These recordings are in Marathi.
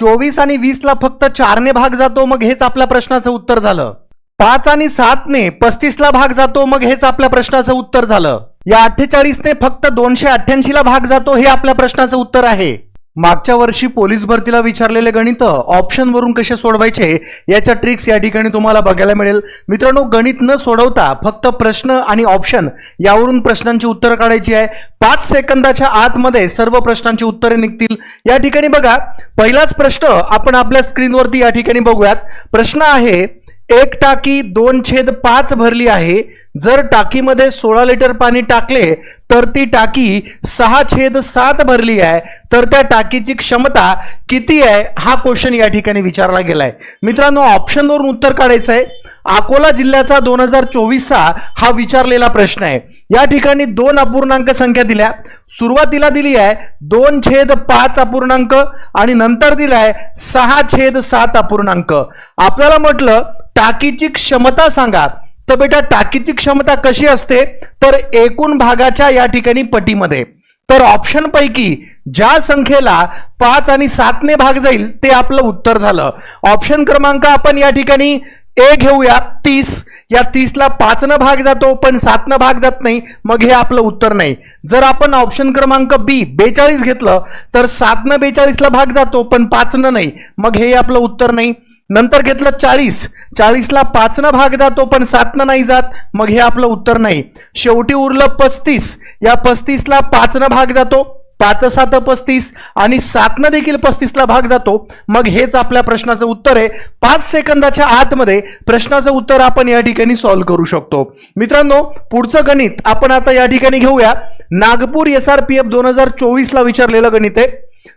चोवीस आणि वीसला फक्त चारने भाग जातो मग हेच आपल्या प्रश्नाचं उत्तर झालं. पाच आणि सातने पस्तीसला भाग जातो मग हेच आपल्या प्रश्नाचं उत्तर झालं. या अठ्ठेचाळीसने फक्त दोनशे अठ्ठ्याऐंशीला भाग जातो हे आपल्या प्रश्नाचं उत्तर आहे. मागच्या वर्षी पोलीस भरतीला विचारलेले गणित ऑप्शनवरून कसे सोडवायचे याच्या ट्रिक्स या ठिकाणी तुम्हाला बघायला मिळेल. मित्रांनो गणित न सोडवता फक्त प्रश्न आणि ऑप्शन यावरून प्रश्नांची उत्तरं काढायची आहे. पाच सेकंदाच्या आतमध्ये सर्व प्रश्नांची उत्तरे निघतील. या ठिकाणी बघा पहिलाच प्रश्न आपण आपल्या स्क्रीनवरती या ठिकाणी बघूयात. प्रश्न आहे एक टाकी दोन छेद पाच भरली आहे. जर टाकीमध्ये सोळा लिटर पाणी टाकले तर ती टाकी सहा छेद सात भरली आहे. तर त्या टाकीची क्षमता किती आहे हा क्वेश्चन या ठिकाणी विचारला गेलाय. मित्रांनो ऑप्शनवरून उत्तर काढायचं आहे. अकोला जिल्ह्याचा दोन हजार चोवीसचा हा विचारलेला प्रश्न आहे. या ठिकाणी दोन अपूर्णांक संख्या दिल्या. सुरुवातीला दिली आहे दोन छेद पाच अपूर्णांक आणि नंतर दिलाय सहा छेद सात अपूर्णांक. आपल्याला म्हटलं टाकीची क्षमता सांगा. तर बेटा टाकीची क्षमता कशी असते? तर एकूण भागाच्या या ठिकाणी पटीमध्ये. तर ऑप्शन पैकी ज्या संख्येला पाच आणि सातने भाग जाईल ते आपलं उत्तर झालं. ऑप्शन क्रमांक आपण या ठिकाणी ए घेऊया तीस. या तीसला पाचनं भाग जातो पण सातनं भाग जात नाही. मग हे आपलं उत्तर नाही. जर आपण ऑप्शन क्रमांक बी बेचाळीस घेतलं तर सातनं बेचाळीसला भाग जातो पण पाचनं नाही. मग हे आपलं उत्तर नाही. नंतर घेतलं चाळीस. चाळीसला पाचनं भाग जातो पण सातनं नाही जात. मग हे आपलं उत्तर नाही. शेवटी उरलं पस्तीस. या पस्तीसला पाचनं भाग जातो. पाच सात पस्तीस आणि सातनं देखील पस्तीसला भाग जातो. मग हेच आपल्या प्रश्नाचं उत्तर आहे. पाच सेकंदाच्या आतमध्ये प्रश्नाचं उत्तर आपण या ठिकाणी सॉल्व्ह करू शकतो. मित्रांनो पुढचं गणित आपण आता या ठिकाणी घेऊया. Nagpur S R P F दोन हजार चोवीसला विचारलेलं गणित आहे.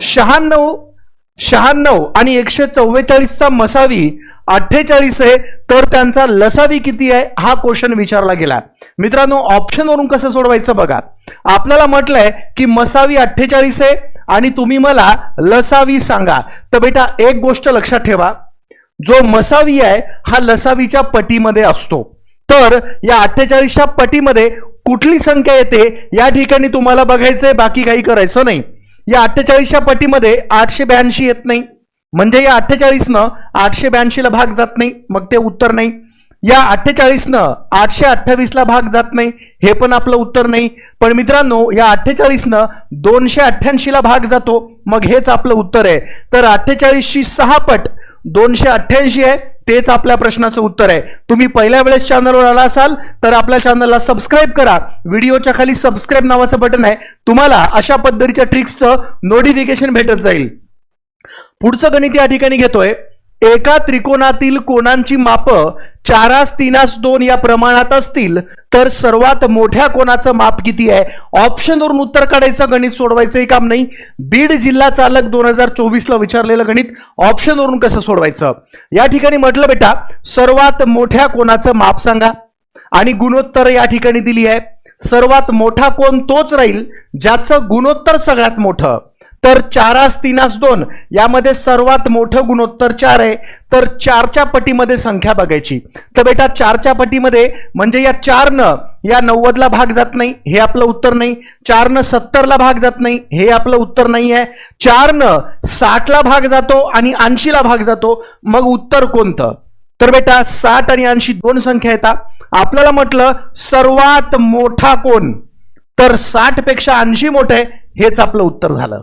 शहाण्णव शहाण्णव आणि एकशे चव्वेचाळीसचा मसावी अठ्ठेचाळीस आहे तर त्यांचा लसावी किती आहे हा क्वेश्चन विचारला गेला. मित्रांनो ऑप्शन वरून कसं सोडवायचं बघा. आपल्याला म्हटलंय की मसावी अठ्ठेचाळीस आहे आणि तुम्ही मला लसावी सांगा. तर बेटा एक गोष्ट लक्षात ठेवा. जो मसावी आहे हा लसावीच्या पटीमध्ये असतो. तर या अठ्ठेचाळीसच्या पटीमध्ये कुठली संख्या येते या ठिकाणी तुम्हाला बघायचंय बाकी काही करायचं नाही. या अठ्ठेचाळीसच्या पटीमध्ये आठशे ब्याऐंशी येत नाही. म्हणजे या अठ्ठेचाळीसनं आठशे ब्याऐंशीला भाग जात नाही. मग ते उत्तर नाही. या अठ्ठेचाळीसनं आठशे अठ्ठावीसला भाग जात नाही हे पण आपलं उत्तर नाही. पण मित्रांनो या अठ्ठेचाळीसनं दोनशे अठ्ठ्याऐंशीला भाग जातो. मग हेच आपलं उत्तर आहे. तर अठ्ठेचाळीसशी सहा पट दोनशे अठ्ठ्याऐंशी आहे. तेच आपल्या प्रश्नाचं उत्तर आहे. तुम्ही पहिल्या वेळेस चॅनलवर आला असाल तर आपल्या चॅनलला सबस्क्राईब करा. व्हिडिओच्या खाली सबस्क्राईब नावाचं बटन आहे. तुम्हाला अशा पद्धतीच्या ट्रिक्सचं नोटिफिकेशन भेटत जाईल. पुढचं गणित या ठिकाणी घेतोय. एका त्रिकोणातील कोणांची माप चारास तीनास दोन या प्रमाणात असतील तर सर्वात मोठ्या कोणाचं माप किती आहे? ऑप्शनवरून उत्तर काढायचं गणित सोडवायचं काम नाही. बीड जिल्हा चालक दोन हजार चोवीसला विचारलेलं गणित ऑप्शनवरून कसं सोडवायचं? या ठिकाणी म्हटलं बेटा सर्वात मोठ्या कोणाचं माप सांगा? आणि गुणोत्तर या ठिकाणी दिली आहे. सर्वात मोठा कोण तोच राहील ज्याचं गुणोत्तर सगळ्यात मोठं. तर चारास तीनास दोन. यामध्ये सर्वात मोठं गुणोत्तर चार आहे. तर चारच्या पटीमध्ये संख्या बघायची. तर बेटा चारच्या पटीमध्ये म्हणजे या चारनं या नव्वदला भाग जात नाही हे आपलं उत्तर नाही. चारनं सत्तरला भाग जात नाही हे आपलं उत्तर नाही आहे. चारनं साठला भाग जातो आणि ऐंशीला भाग जातो. मग उत्तर कोणतं? तर बेटा साठ आणि ऐंशी दोन संख्या येतात आपल्याला म्हटलं सर्वात मोठा कोण? तर साठपेक्षा ऐंशी मोठं आहे हेच आपलं उत्तर झालं.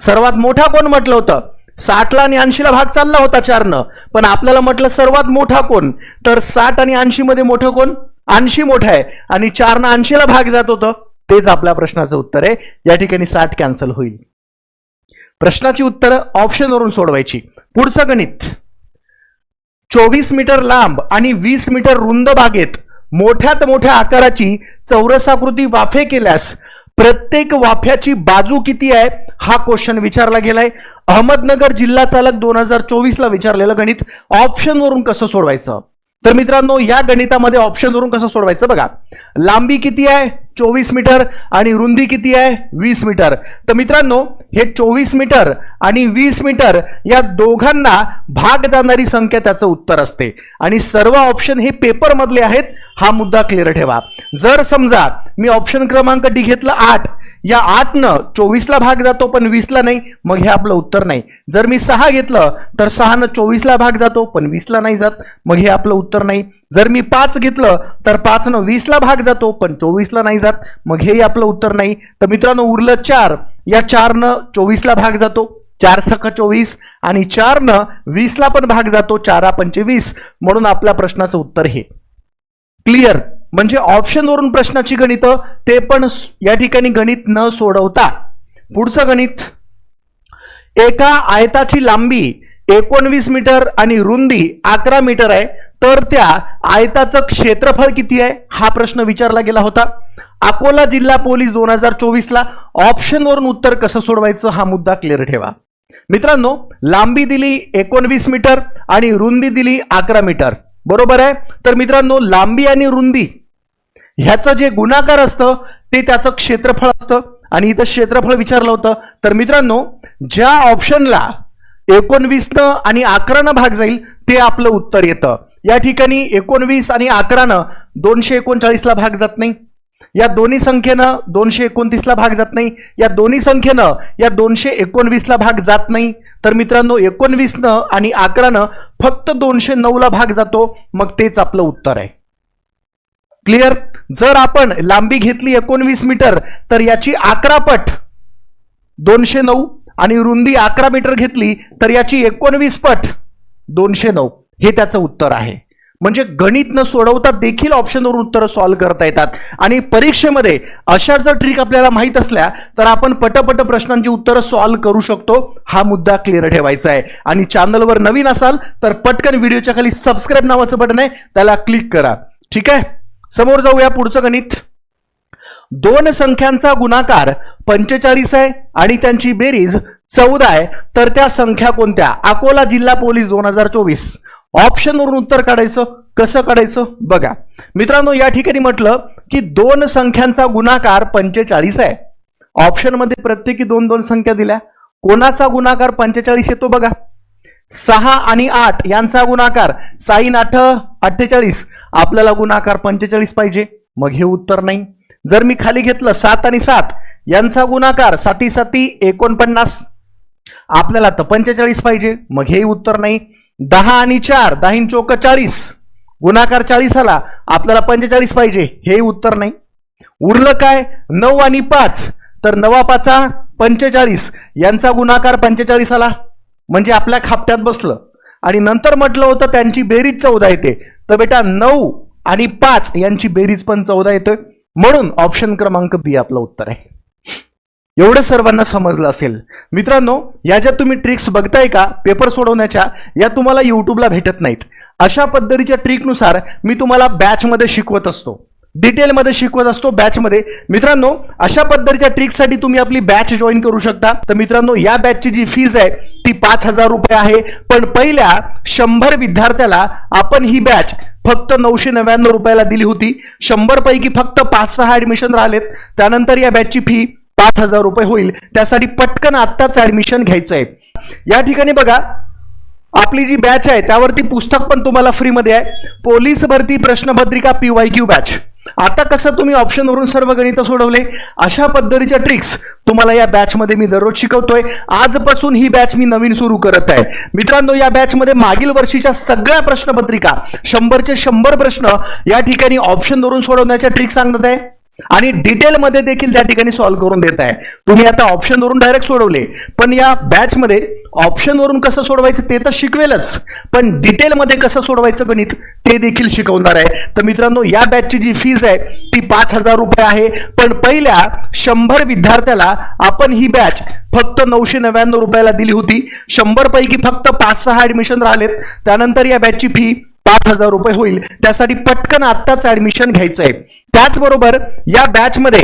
सर्वात मोठा कोण म्हटलं होतं? साठला आणि ऐंशीला भाग चालला होता चारनं. पण आपल्याला म्हटलं सर्वात मोठा कोण? तर साठ आणि ऐंशी मध्ये मोठं कोण? ऐंशी मोठं आहे. आणि चारनं ऐंशीला भाग जात होतं. तेच आपल्या प्रश्नाचं उत्तर आहे. या ठिकाणी साठ कॅन्सल होईल. प्रश्नाची उत्तरं ऑप्शनवरून सोडवायची. पुढचं गणित. चोवीस मीटर लांब आणि वीस मीटर रुंद बागेत मोठ्यात मोठ्या आकाराची चौरसाकृती वाफे केल्यास प्रत्येक वाफ्याची बाजू किती आहे? हा क्वेश्चन विचारला गेलाय. अहमदनगर जिल्हा चालक दोन हजार चोवीस ला विचारलेलं गणित. ऑप्शन वरून कसं सोडवायचं? तर मित्रांनो या गणितामध्ये ऑप्शन वरून कसं सोडवायचं बघा. लांबी किती आहे? चोवीस मीटर. आणि रुंदी किती आहे? वीस मीटर. तर मित्रांनो हे चोवीस मीटर आणि वीस मीटर या दोघांना भाग जाणारी संख्या त्याचं उत्तर असते. आणि सर्व ऑप्शन हे पेपरमधले आहेत. हा मुद्दा क्लिअर ठेवा. जर समजा मी ऑप्शन क्रमांक डी घेतला आठ या आठ न चोवीसला भाग जातो पण वीसला नाही. मग हे आपलं उत्तर नाही. जर मी सहा घेतलं तर सहा न चोवीसला भाग जातो पण वीसला नाही जात. मग हे आपलं उत्तर नाही. जर मी पाच घेतलं तर पाच न वीसला भाग जातो पण चोवीसला नाही जात. मग हेही आपलं उत्तर नाही. तर मित्रांनो उरलं चार. या चार न चोवीसला भाग जातो. चार सख चोवीस. आणि चार न वीसला पण भाग जातो चारा पंचवीस. म्हणून आपल्या प्रश्नाचं उत्तर हे. क्लिअर म्हणजे ऑप्शनवरून प्रश्नाची गणित ते पण या ठिकाणी गणित न सोडवता. पुढचं गणित. एका आयताची लांबी एकोणवीस मीटर आणि रुंदी अकरा मीटर आहे तर त्या आयताचं क्षेत्रफळ किती आहे? हा प्रश्न विचारला गेला होता. अकोला जिल्हा पोलीस दोन हजार चोवीसला. ऑप्शनवरून उत्तर कसं सोडवायचं? हा मुद्दा क्लिअर ठेवा. मित्रांनो लांबी दिली एकोणवीस मीटर आणि रुंदी दिली अकरा मीटर. बरोबर आहे? तर मित्रांनो लांबी आणि रुंदी ह्याचं जे गुणाकार असतं ते त्याचं क्षेत्रफळ असतं. आणि इथं क्षेत्रफळ विचारलं होतं. तर मित्रांनो ज्या ऑप्शनला एकोणवीसनं आणि अकरानं भाग जाईल ते आपलं उत्तर येतं. या ठिकाणी एकोणवीस आणि अकरानं दोनशे एकोणचाळीसला भाग जात नाही. या दोन्ही संख्येनं दोनशे एकोणतीसला भाग जात नाही. या दोन्ही संख्येनं या दोनशे एकोणवीसला भाग जात नाही. तर मित्रांनो एकोणवीसनं आणि अकरानं फक्त दोनशे नऊला भाग जातो. मग तेच आपलं उत्तर आहे. क्लिअर जर आपण लांबी घेतली एकोणवीस मीटर तर याची अकरा पट दोनशे नऊ आणि रुंदी अकरा मीटर घेतली तर याची एकोणवीस पट दोनशे नऊ. हे त्याचं उत्तर आहे. म्हणजे गणित न सोडवता देखील ऑप्शनवर उत्तरं सॉल्व्ह करता येतात. आणि परीक्षेमध्ये अशा जर ट्रिक आपल्याला माहीत असल्या तर आपण पटपट प्रश्नांची उत्तरं सॉल्व्ह करू शकतो. हा मुद्दा क्लिअर ठेवायचा आहे. आणि चॅनलवर नवीन असाल तर पटकन व्हिडिओच्या खाली सबस्क्राईब नावाचं बटन आहे. त्याला क्लिक करा. ठीक आहे? समोर जाऊया पुढचं गणित. दोन संख्यांचा गुणाकार पंचेचाळीस आहे आणि त्यांची बेरीज चौदा आहे. तर त्या संख्या कोणत्या? अकोला जिल्हा पोलीस दोन हजार चोवीस. ऑप्शनवरून उत्तर काढायचं कसं काढायचं? बघा. मित्रांनो या ठिकाणी म्हटलं की दोन संख्यांचा गुणाकार पंचेचाळीस आहे. ऑप्शनमध्ये प्रत्येकी दोन दोन संख्या दिल्या. कोणाचा गुणाकार पंचेचाळीस येतो बघा? सहा आणि आठ यांचा गुणाकार साईन आठ अठ्ठेचाळीस. आपल्याला गुणाकार पंचेचाळीस पाहिजे. मग हे उत्तर नाही. जर मी खाली घेतलं सात आणि सात यांचा गुणाकार साती साती एकोणपन्नास. आपल्याला तर पंचेचाळीस पाहिजे. मग हे उत्तर नाही. दहा आणि चार दहाइन चौक चाळीस. गुणाकार चाळीस आला आपल्याला पंचेचाळीस पाहिजे हेही उत्तर नाही. उरलं काय? नऊ आणि पाच. तर नवा पाचा पंचेचाळीस. यांचा गुणाकार पंचेचाळीस आला. म्हणजे आपल्या खापट्यात बसलं. आणि नंतर म्हटलं होतं त्यांची बेरीज चौदा येते. तर बेटा नऊ आणि पाच यांची बेरीज पण चौदा येतोय. म्हणून ऑप्शन क्रमांक बी आपलं उत्तर आहे. एवढं सर्वांना समजलं असेल. मित्रांनो या ज्या तुम्ही ट्रिक्स बघताय का पेपर सोडवण्याच्या या तुम्हाला यूट्यूबला भेटत नाहीत. अशा पद्धतीच्या ट्रिकनुसार मी तुम्हाला बॅचमध्ये शिकवत असतो. डिटेलमध्ये शिकवत असतो बॅचमध्ये मित्रांनो अशा पद्धतीच्या ट्रिकसाठी तुम्ही आपली बॅच जॉईन करू शकता. तर मित्रांनो या बॅचची जी फीज आहे ती पाच हजार रुपये आहे. पण पहिल्या शंभर विद्यार्थ्याला आपण ही बॅच फक्त नऊशे नव्याण्णव रुपयाला दिली होती. शंभर पैकी फक्त पाच सहा ऍडमिशन राहिलेत. त्यानंतर या बॅचची फी पाच हजार रुपये होईल. त्यासाठी पटकन आत्ताच ऍडमिशन घ्यायचं आहे या ठिकाणी बघा आपली जी बॅच आहे त्यावरती पुस्तक पण तुम्हाला फ्रीमध्ये आहे. पोलीस भरती प्रश्नपत्रिका पी वाय क्यू बॅच आता कसं तुम्ही ऑप्शनवरून सर्व गणित सोडवले? अशा पद्धतीच्या ट्रिक्स तुम्हाला या बॅचमध्ये मी दररोज शिकवतोय. आजपासून ही बॅच मी नवीन सुरू करत आहे. मित्रांनो या बॅचमध्ये मागील वर्षीच्या सगळ्या प्रश्नपत्रिका शंभरचे शंभर प्रश्न या ठिकाणी ऑप्शनवरून सोडवण्याच्या ट्रिक्स सांगत आहे. आणि डिटेलमध्ये देखील त्या ठिकाणी सॉल्व्ह करून देत आहे. तुम्ही आता ऑप्शनवरून डायरेक्ट सोडवले. पण या बॅचमध्ये ऑप्शनवरून कसं सोडवायचं ते तर शिकवेलच. पण डिटेलमध्ये कसं सोडवायचं गणित ते देखील शिकवणार आहे. तर मित्रांनो या बॅचची जी फीज आहे ती पाच हजार रुपये आहे. पण पहिल्या शंभर विद्यार्थ्याला आपण ही बॅच फक्त नऊशे नव्याण्णव रुपयाला दिली होती. शंभर पैकी फक्त पाच सहा ऍडमिशन राहिलेत. त्यानंतर या बॅचची फी पाच हजार रुपये होईल. त्यासाठी पटकन आत्ताच ऍडमिशन घ्यायचं आहे त्याचबरोबर या बॅचमध्ये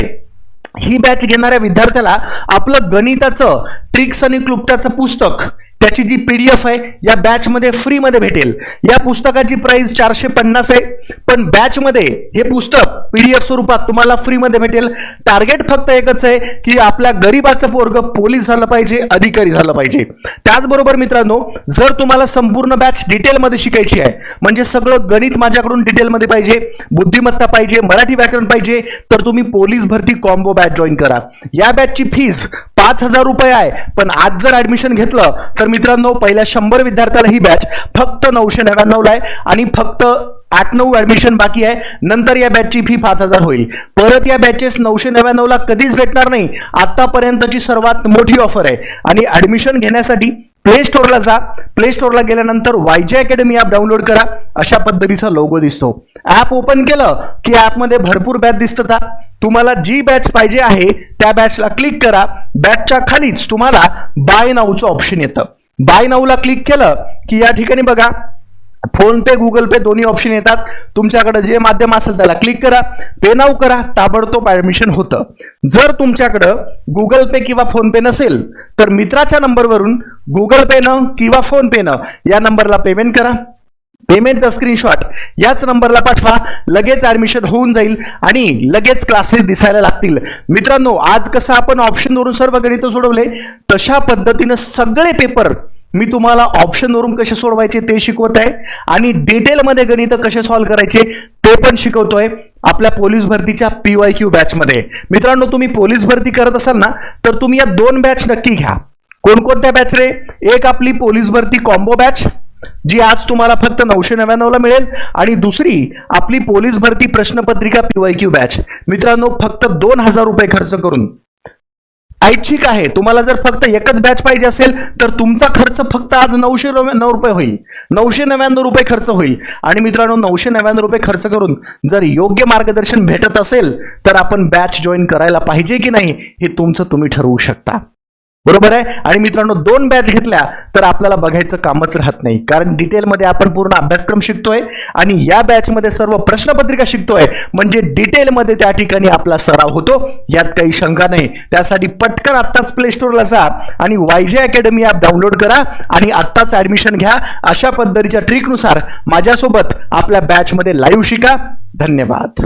ही बॅच घेणाऱ्या विद्यार्थ्याला आपलं गणिताचं ट्रिक्स आणि क्लुप्ताचं पुस्तक त्याची जी पीडीएफ आहे या बॅचमध्ये फ्रीमध्ये फ्री मध्ये भेटेल. या पुस्तकाची प्राइस चारशे पन्नास आहे. पण बॅचमध्ये हे पुस्तक पीडीएफ स्वरूपात तुम्हाला फ्रीमध्ये भेटेल. टार्गेट फक्त एकच आहे की आपल्या गरीबाचं पोरग पोलीस झालं पाहिजे अधिकारी झालं पाहिजे. त्याचबरोबर मित्रांनो जर तुम्हाला संपूर्ण बॅच डिटेलमध्ये शिकायची आहे म्हणजे सगळं गणित माझ्याकडून डिटेलमध्ये पाहिजे बुद्धिमत्ता पाहिजे मराठी व्याकरण पाहिजे तर तुम्ही पोलीस भरती कॉम्बो बॅच जॉईन करा. या बॅचची फीज पाच हजार रुपये आहे. पण आज जर ऍडमिशन घेतलं तर मित्रांनो पहिल्या शंभर विद्यार्थ्याला ही बॅच फक्त नऊशे नव्याण्णवला आहे आणि फक्त आठ नऊ ऍडमिशन बाकी आहे. नंतर या बॅचची फी पाच हजार होईल. परत या बॅचेस नऊशे नव्याण्णवला कधीच भेटणार नाही. आतापर्यंतची सर्वात मोठी ऑफर आहे. आणि ऍडमिशन घेण्यासाठी प्ले स्टोअरला जा. प्ले स्टोअरला गेल्यानंतर वायजे अकॅडमी ॲप डाउनलोड करा. अशा पद्धतीचा लोगो दिसतो. ॲप ओपन केलं की ॲपमध्ये भरपूर बॅच दिसतात तुम्हाला जी बॅच पाहिजे आहे त्या बॅचला क्लिक करा. बॅचच्या खालीच तुम्हाला बाय नाऊचं ऑप्शन येतं. बाय नाऊला क्लिक केलं की या ठिकाणी बघा. फोन पे गुगल पे दोन्ही ऑप्शन येतात. तुमच्याकडे जे माध्यम असेल त्याला क्लिक करा. पे नाव करा. ताबडतोब ऍडमिशन होतं. जर तुमच्याकडं गुगल पे किंवा फोन पे नसेल तर मित्राच्या नंबरवरून गुगल पेनं किंवा फोन पेनं या नंबरला पेमेंट करा. पेमेंटचा स्क्रीनशॉट याच नंबरला पाठवा. लगेच ऍडमिशन होऊन जाईल आणि लगेच क्लासेस दिसायला लागतील. मित्रांनो आज कसं आपण ऑप्शनवरून सर्व गणित सोडवले? तशा पद्धतीनं सगळे पेपर मी तुम्हाला ऑप्शनवरून कसे सोडवायचे ते शिकवत आहे. आणि डिटेलमध्ये गणित कसे सॉल्व्ह करायचे ते पण शिकवतोय आपल्या पोलीस भरतीच्या पीवाय क्यू बॅचमध्ये मित्रांनो तुम्ही पोलीस भरती करत असाल ना तर तुम्ही या दोन बॅच नक्की घ्या. कोणकोणत्या बॅच रे? एक आपली पोलीस भरती कॉम्बो बॅच जी आज तुम्हाला फक्त नऊशे नव्याण्णवला मिळेल. आणि दुसरी आपली पोलीस भरती प्रश्नपत्रिका पीवाय क्यू बॅच मित्रांनो फक्त दोन हजार रुपये खर्च करून ऐच्छिक आहे. तुम्हाला जर फक्त एकच बॅच पाहिजे असेल तर तुमचा खर्च फक्त आज नऊशे नऊ रुपये होईल. नऊशे नव्याण्णव रुपये खर्च होईल. आणि मित्रांनो नऊशे नव्याण्णव रुपये खर्च करून जर योग्य मार्गदर्शन भेटत असेल तर आपण बॅच जॉईन करायला पाहिजे की नाही हे तुमचं तुम्ही ठरवू शकता. बरोबर आहे? आणि मित्रांनो दोन बॅच घेतल्या तर आपल्याला बघायचं कामच राहत नाही. कारण डिटेलमध्ये आपण पूर्ण अभ्यासक्रम शिकतोय आणि या बॅचमध्ये सर्व प्रश्नपत्रिका शिकतोय. म्हणजे डिटेलमध्ये त्या ठिकाणी आपला सराव होतो. यात काही शंका नाही. त्यासाठी पटकन आत्ताच प्ले स्टोअरला जा आणि वायजे अकॅडमी ॲप डाउनलोड करा आणि आत्ताच ऍडमिशन घ्या. अशा पद्धतीच्या ट्रिकनुसार माझ्यासोबत आपल्या बॅचमध्ये लाईव्ह शिका. धन्यवाद.